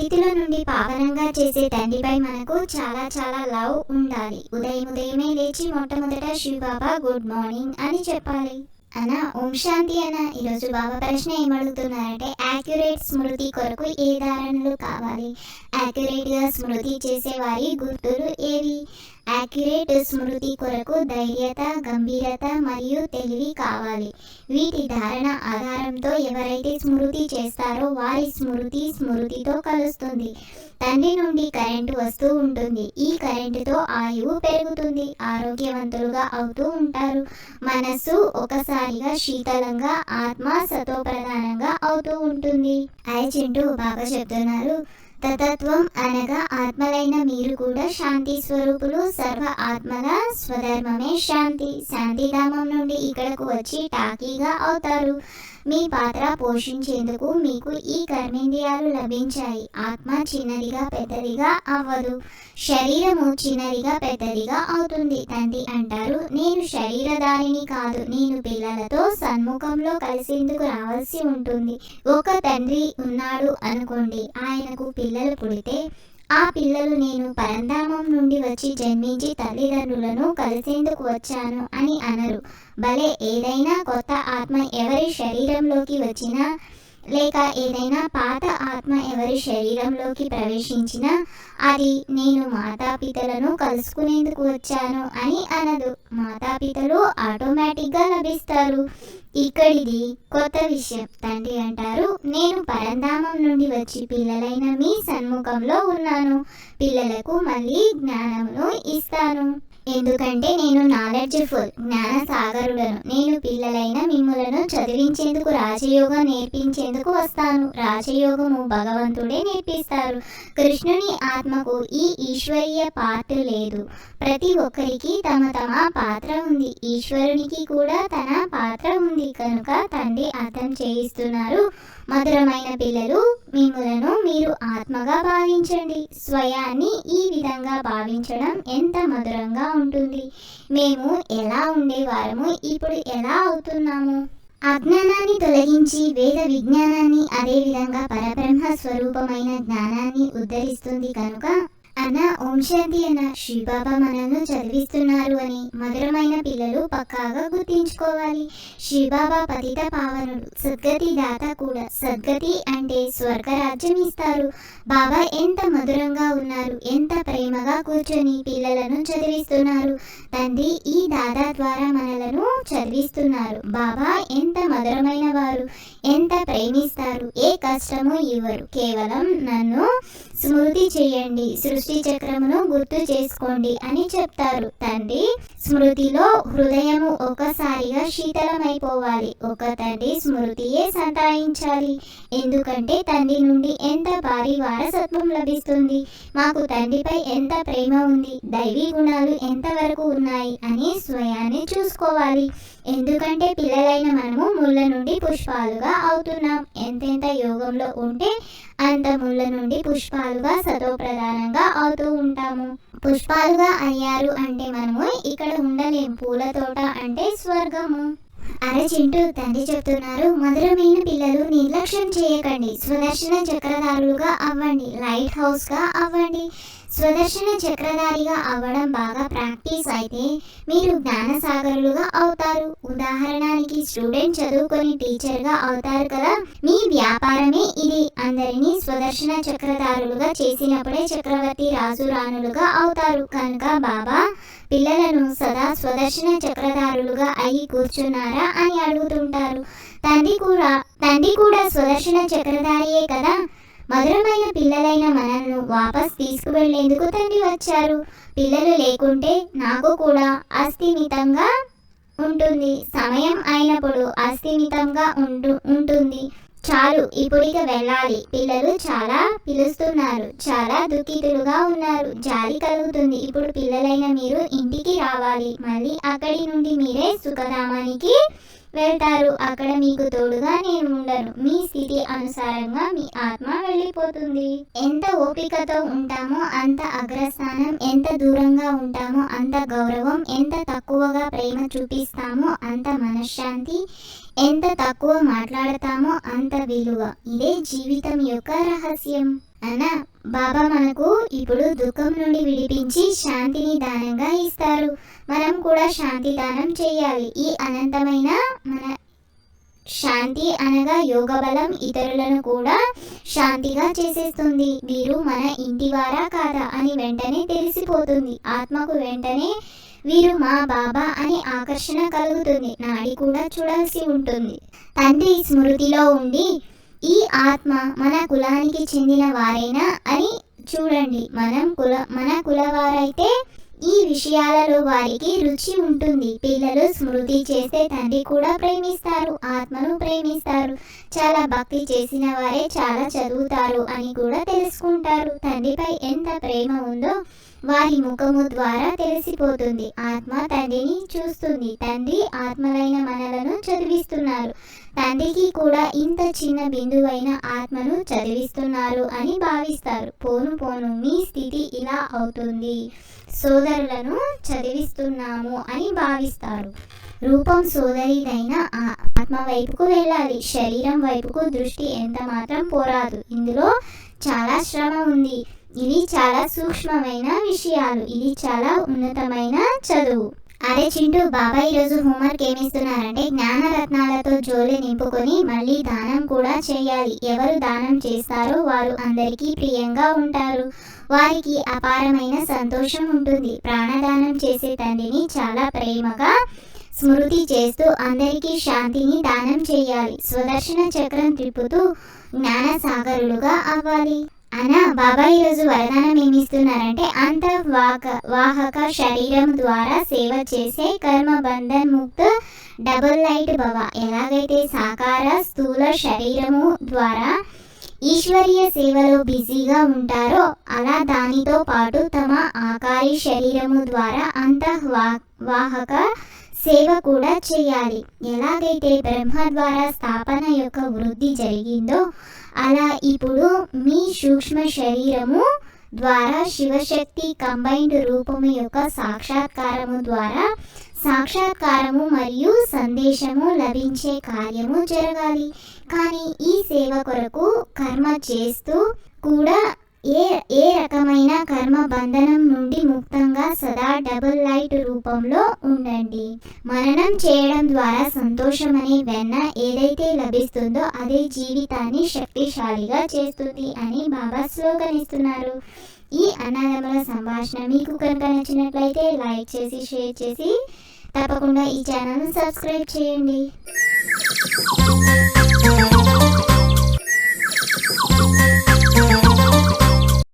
అతిథుల నుండి పావనంగా చేసే తండ్రిపై మనకు చాలా చాలా లవ్ ఉండాలి. ఉదయం ఉదయమే లేచి మొట్టమొదట శివబాబా గుడ్ మార్నింగ్ అని చెప్పాలి. అనా ఓం శాంతి అన్న ఈరోజు బాబా ప్రశ్న ఏమడుగుతున్నారంటే యాక్యురేట్ స్మృతి కొరకు ఏ ధారణలు కావాలి? యాక్యురేట్గా స్మృతి చేసే వారి గుర్తులు ఏవి? యాక్యురేట్ స్మృతి కొరకు ధైర్యత గంభీరత మరియు తెలివి కావాలి. వీటి ధారణ ఆధారంతో ఎవరైతే స్మృతి చేస్తారో వారి స్మృతి స్మృతితో కలుస్తుంది. తండ్రి నుండి కరెంటు వస్తూ ఉంటుంది. ఈ కరెంటుతో ఆయువు పెరుగుతుంది. ఆరోగ్యవంతులుగా అవుతూ ఉంటారు. మనస్సు ఒకసారిగా శీతలంగా ఆత్మ సతోప్రధానంగా అవుతూ ఉంటుంది. అయచింటూ బాబా చెప్తున్నారు తతత్వం అనగా ఆత్మలైన మీరు కూడా శాంతి స్వరూపులు సర్వ ఆత్మల స్వధర్మమే శాంతి. శాంతిధామం నుండి ఇక్కడకు వచ్చి టాకీగా అవుతారు. మీ పాత్ర పోషించేందుకు మీకు ఈ కర్మేంద్రియాలు లభించాయి. ఆత్మ చిన్నదిగా పెద్దదిగా అవ్వదు. శరీరము చిన్నదిగా పెద్దదిగా అవుతుంది. తండ్రి అంటారు నేను శరీరధారిని కాదు నేను పిల్లలతో సన్ముఖంలో కలిసేందుకు రావాల్సి ఉంటుంది. ఒక తండ్రి ఉన్నాడు అనుకోండి ఆయనకు పిల్లలు పుడితే ఆ పిల్లలు నేను పరంధామం నుండి వచ్చి జన్మించి తల్లిదండ్రులను కలిసేందుకు వచ్చాను అని అనరు. భలే ఏదైనా కొత్త ఆత్మ ఎవరి శరీరంలోకి వచ్చినా లేక ఏదైనా పాత ఆత్మ ఎవరి శరీరంలోకి ప్రవేశించినా అది నేను మాతాపితలను కలుసుకునేందుకు వచ్చాను అని అనదు. మాతాపితలు ఆటోమేటిక్గా లభిస్తారు. ఇక్కడిది కొత్త విషయం. తండ్రి అంటారు నేను పరంధామం నుండి వచ్చి పిల్లలైన మీ సన్ముఖంలో ఉన్నాను. పిల్లలకు మళ్ళీ జ్ఞానమును ఇస్తాను. ఎందుకంటే నేను నాలెడ్జ్ఫుల్ జ్ఞాన సాగరుడను నేను పిల్లలైన మిమ్ములను చదివించేందుకు రాజయోగం నేర్పించేందుకు వస్తాను. రాజయోగము భగవంతుడే నేర్పిస్తారు. కృష్ణుని ఆత్మకు ఈ ఈశ్వరీయ పాత్ర లేదు. ప్రతి ఒక్కరికి తమ తమ పాత్ర ఉంది. ఈశ్వరునికి కూడా తన పాత్ర ఉంది. కనుక తండ్రి అర్థం చేయిస్తున్నారు. మధురమైన పిల్లలు మిమ్ములను మీరు ఆత్మగా భావించండి. స్వయాన్ని ఈ విధంగా భావించడం ఎంత మధురంగా ఉంటుంది. మేము ఎలా ఉండేవారము? ఇప్పుడు ఎలా అవుతున్నాము? అజ్ఞానాన్ని తొలగించి వేద విజ్ఞానాన్ని అదేవిధంగా పరబ్రహ్మ స్వరూపమైన జ్ఞానాన్ని ఉద్ధరిస్తుంది కనుక అన్న ఓం శాంతి అన్న శ్రీబాబా మనల్ని చదివిస్తున్నారు అని మధురమైన పిల్లలు పక్కాగా గుర్తించుకోవాలి. శ్రీబాబా పతిత పావనుడు సద్గతి దాత కూడా. సద్గతి అంటే స్వర్గరాజ్యం ఇస్తారు. బాబా ఎంత మధురంగా ఉన్నారు ఎంత ప్రేమగా కూర్చొని పిల్లలను చదివిస్తున్నారు. తండ్రి ఈ దాదా ద్వారా మనలను చదివిస్తున్నారు. బాబా ఎంత మధురమైన వారు ఎంత ప్రేమిస్తారు. ఏ కష్టము ఇవ్వరు. కేవలం నన్ను స్మృతి చేయండి. సృష్టి చక్రమును గుర్తు చేసుకోండి అని చెప్తారు. తండ్రి స్మృతిలో హృదయము ఒకసారిగా శీతలమైపోవాలి. ఒక తండ్రి స్మృతియే సంతాయించాలి. ఎందుకంటే తండ్రి నుండి ఎంత భారీ వారసత్వం లభిస్తుంది? మాకు తండ్రిపై ఎంత ప్రేమ ఉంది? దైవీ గుణాలు ఎంతవరకు ఉన్నాయి? అని స్వయాన్ని చూసుకోవాలి. ఎందుకంటే పిల్లలైన మనము ముళ్ళ నుండి పుష్పాలుగా అవుతున్నాం. ఎంతెంత యోగంలో ఉంటే అంత ముళ్ళ నుండి పుష్పాలుగా సతోప్రధానంగా అవుతూ ఉంటాము. పుష్పాలుగా అయ్యారు అంటే మనము ఇక్కడ ఉండలేం. పూల తోట అంటే స్వర్గము. అరచింటూ తండ్రి చెప్తున్నారు మధురమైన పిల్లలు నిర్లక్ష్యం చేయకండి. స్వదర్శన చక్రధారులుగా అవ్వండి లైట్ హౌస్గా అవ్వండి. స్వదర్శన చక్రధారిగా అవ్వడం బాగా ప్రాక్టీస్ అయితే మీరు జ్ఞానసాగరులుగా అవుతారు. ఉదాహరణకి స్టూడెంట్ చదువుకొని టీచర్గా అవుతారు కదా మీ వ్యాపారమే ఇది. అందరినీ స్వదర్శన చక్రధారులుగా చేసినప్పుడే చక్రవర్తి రాజు రాణులుగా అవుతారు. కనుక బాబా పిల్లలను సదా స్వదర్శన చక్రధారులుగా అయి కూర్చున్నారా అని అడుగుతుంటారు. తండ్రి కూడా తండ్రి కూడా స్వదర్శన చక్రధారియే కదా. మధురమైన పిల్లలైన మనల్ని వాపస్ తీసుకువెళ్ళేందుకు తండ్రి వచ్చారు? పిల్లలు లేకుంటే నాకు కూడా అస్థిమితంగా ఉంటుంది. సమయం అయినప్పుడు అస్థిమితంగా ఉంటు ఉంటుంది. చాలు ఇప్పుడిక వెళ్ళాలి. పిల్లలు చాలా పిలుస్తున్నారు. చాలా దుఃఖితులుగా ఉన్నారు. జాలి కలుగుతుంది. ఇప్పుడు పిల్లలైన మీరు ఇంటికి రావాలి. మళ్ళీ అక్కడి నుండి మీరే సుఖధామానికి వెళ్తారు. అక్కడ మీకు తోడుగా నేను ఉండను. మీ స్థితి అనుసారంగా మీ ఆత్మ వెళ్ళిపోతుంది. ఎంత ఓపికతో ఉంటామో అంత అగ్రస్థానం ఎంత దూరంగా ఉంటామో అంత గౌరవం ఎంత తక్కువగా ప్రేమ చూపిస్తామో అంత మనశ్శాంతి ఎంత తక్కువ మాట్లాడతామో అంత విలువ. ఇదే జీవితం యొక్క రహస్యం. అనా బాబా మనకు ఇప్పుడు దుఃఖం నుండి విడిపించి శాంతిని దానంగా ఇస్తారు. మనం కూడా శాంతి దానం చేయాలి. ఈ అనంతమైన మన శాంతి అనగా యోగ బలం ఇతరులను కూడా శాంతిగా చేసేస్తుంది. వీరు మన ఇంటి వారా కాదా అని వెంటనే తెలిసిపోతుంది. ఆత్మకు వెంటనే వీరు మా బాబా అని ఆకర్షణ కలుగుతుంది. నాడి కూడా చూడాల్సి ఉంటుంది. తండ్రి స్మృతిలో ఉండి ఈ ఆత్మ మన కులానికి చెందిన వారైనా అని చూడండి. మనం కుల మన కులవారైతే ఈ విషయాలలో వారికి రుచి ఉంటుంది. పిల్లలు స్మృతి చేస్తే తండ్రి కూడా ప్రేమిస్తారు ఆత్మను ప్రేమిస్తారు. చాలా భక్తి చేసిన వారే చాలా చదువుతారు అని కూడా తెలుసుకుంటారు. తండ్రిపై ఎంత ప్రేమ ఉందో వారి ముఖము ద్వారా తెలిసిపోతుంది. ఆత్మ తండ్రిని చూస్తుంది. తండ్రి ఆత్మలైన మనలను చదివిస్తున్నారు. తండ్రికి కూడా ఇంత చిన్న బిందువైన ఆత్మను చదివిస్తున్నారు అని భావిస్తారు. పోను పోను మీ స్థితి ఇలా అవుతుంది. సోదరులను చదివిస్తున్నాము అని భావిస్తారు. రూపం సోదరిదైన ఆత్మ వైపుకు వెళ్ళాలి. శరీరం వైపుకు దృష్టి ఎంత మాత్రం పోరాదు. ఇందులో చాలా శ్రమ ఉంది. ఇది చాలా సూక్ష్మమైన విషయాలు. ఇది చాలా ఉన్నతమైన చదువు. అరే చింటూ బాబా ఈరోజు హోంవర్క్ ఏమిస్తున్నారంటే జ్ఞానరత్నాలతో జోలి నింపుకొని మళ్ళీ దానం కూడా చేయాలి. ఎవరు దానం చేస్తారో వారు అందరికీ ప్రియంగా ఉంటారు. వారికి అపారమైన సంతోషం ఉంటుంది. ప్రాణదానం చేసే తండ్రిని చాలా ప్రేమగా స్మృతి చేస్తూ అందరికీ శాంతిని దానం చేయాలి. స్వదర్శన చక్రం తిప్పుతూ జ్ఞానసాగరులుగా అవ్వాలి. అనా బాబా ఈరోజు వరదానం ఏమిస్తున్నారంటే అంత వాక వాహక శరీరం ద్వారా సేవ చేసే కర్మ బంధన్ ముక్త డబుల్ లైట్ భవ. ఎలాగైతే సాకార స్థూల శరీరము ద్వారా ఈశ్వరీయ సేవలో బిజీగా ఉంటారో అలా దానితో పాటు తమ ఆకారి శరీరము ద్వారా అంతఃవా వాహక సేవ కూడా చేయాలి. ఎలాగైతే బ్రహ్మ ద్వారా స్థాపన యొక్క వృద్ధి జరిగిందో అలా ఇప్పుడు మీ సూక్ష్మ శరీరము ద్వారా శివశక్తి కంబైన్డ్ రూపము యొక్క సాక్షాత్కారము ద్వారా సాక్షాత్కారము మరియు సందేశము లభించే కార్యము జరగాలి. కానీ ఈ సేవ కొరకు కర్మ చేస్తూ కూడా ఏ ఏ రకమైన కర్మ బంధనం సదా డబుల్ లైట్ రూపంలో ఉండండి. మననం చేయడం ద్వారా సంతోషం అనే వెన్న ఏదైతే లభిస్తుందో అదే జీవితాన్ని శక్తిశాలిగా చేస్తుంది అని బాబా స్లోగన్ ఇస్తున్నారు ఈ అన్నదమ్ముల సంభాషణ మీకు కనుక నచ్చినట్లయితే లైక్ చేసి షేర్ చేసి తప్పకుండా ఈ ఛానల్ను సబ్స్క్రైబ్ చేయండి.